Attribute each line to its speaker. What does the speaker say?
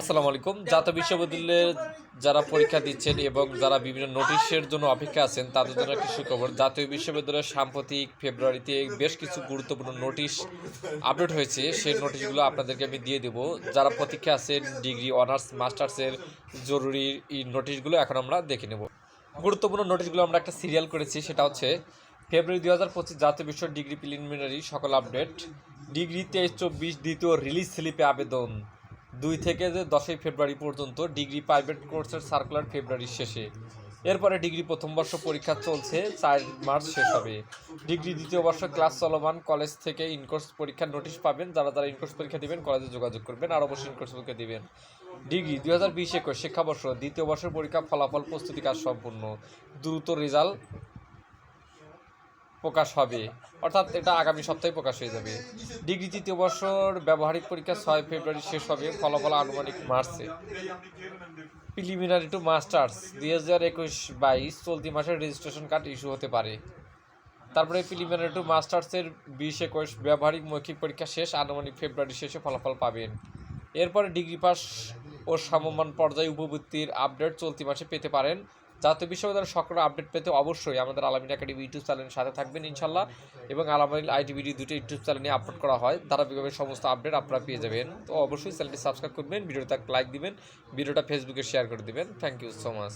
Speaker 1: আসসালামু আলাইকুম। জাতীয় বিশ্ববিদ্যালয়ের যারা পরীক্ষা দিচ্ছেন এবং যারা বিভিন্ন নোটিশের জন্য অপেক্ষা আছেন, তাদের জন্য একটি সুখবর। জাতীয় বিশ্ববিদ্যালয়ের সাম্প্রতিক ফেব্রুয়ারিতে বেশ কিছু গুরুত্বপূর্ণ নোটিশ আপডেট হয়েছে। সেই নোটিশগুলো আপনাদেরকে আমি দিয়ে দেবো। যারা প্রতীক্ষা আছেন, ডিগ্রি, অনার্স, মাস্টার্সের জরুরি এই নোটিশগুলো এখন আমরা দেখে নেব। গুরুত্বপূর্ণ নোটিশগুলো আমরা একটা সিরিয়াল করেছি, সেটা হচ্ছে ফেব্রুয়ারি দু হাজার পঁচিশ জাতীয় বিশ্ব ডিগ্রি প্রিলিমিনারি সকল আপডেট। ডিগ্রি তেইশ চব্বিশ দ্বিতীয় রিলিজ স্লিপে আবেদন। দুই থেকে যে দশই ফেব্রুয়ারি পর্যন্ত ডিগ্রি প্রাইভেট কোর্সের সার্কুলার ফেব্রুয়ারির শেষে। এরপরে ডিগ্রি প্রথম বর্ষ পরীক্ষা চলছে, চার মার্চ শেষ হবে। ডিগ্রি দ্বিতীয় বর্ষ ক্লাস চলমান, কলেজ থেকে ইনকোর্স পরীক্ষার নোটিশ পাবেন, যারা যারা ইনকোর্স পরীক্ষা দেবেন, কলেজে যোগাযোগ করবেন আর অবশ্যই ইনকোর্স পরীক্ষা দেবেন। ডিগ্রি দুই হাজার বিশ একুশ শিক্ষাবর্ষ, দ্বিতীয় বর্ষের পরীক্ষা ফলাফল প্রস্তুতি কাজ সম্পূর্ণ। দ্রুত রেজাল্ট প্রকাশ হবে। অর্থাৎ এটা আগামী সপ্তাহে প্রকাশ হয়ে যাবে। ডিগ্রি তৃতীয় বছর ব্যবহারিক পরীক্ষা ছয় ফেব্রুয়ারি শেষ হবে, ফলাফল আনুমানিক মার্চে। প্রিলিমিনারি টু মাস্টার্স দুই হাজার একুশ বাইশ চলতি মাসের রেজিস্ট্রেশন কার্ড ইস্যু হতে পারে। তারপরে প্রিলিমিনারি টু মাস্টার্সের বিশ একুশ ব্যবহারিক মৌখিক পরীক্ষা শেষ, আনুমানিক ফেব্রুয়ারি শেষে ফলাফল পাবেন। এরপরে ডিগ্রি পাস ও সমমান পর্যায়ে উপবৃত্তির আপডেট চলতি মাসে পেতে পারেন। জাতীয় বিশ্ববিদ্যালয়ের সকল আপডেট পেতে অবশ্যই আমাদের আলামিন একাডেমি ইউটিউব চ্যানেলের সাথে থাকবেন ইনশাল্লাহ এবং আলামিন আইটিভিডি দুটো ইউটিউব চ্যানেলে আপলোড করা হয়। ধারাবাহিকভাবে সমস্ত আপডেট আপনারা পেয়ে যাবেন। তো অবশ্যই চ্যানেলটি সাবস্ক্রাইব করবেন ভিডিওটা লাইক দিবেন, ভিডিওটা ফেসবুকে শেয়ার করে দিবেন। Thank you so much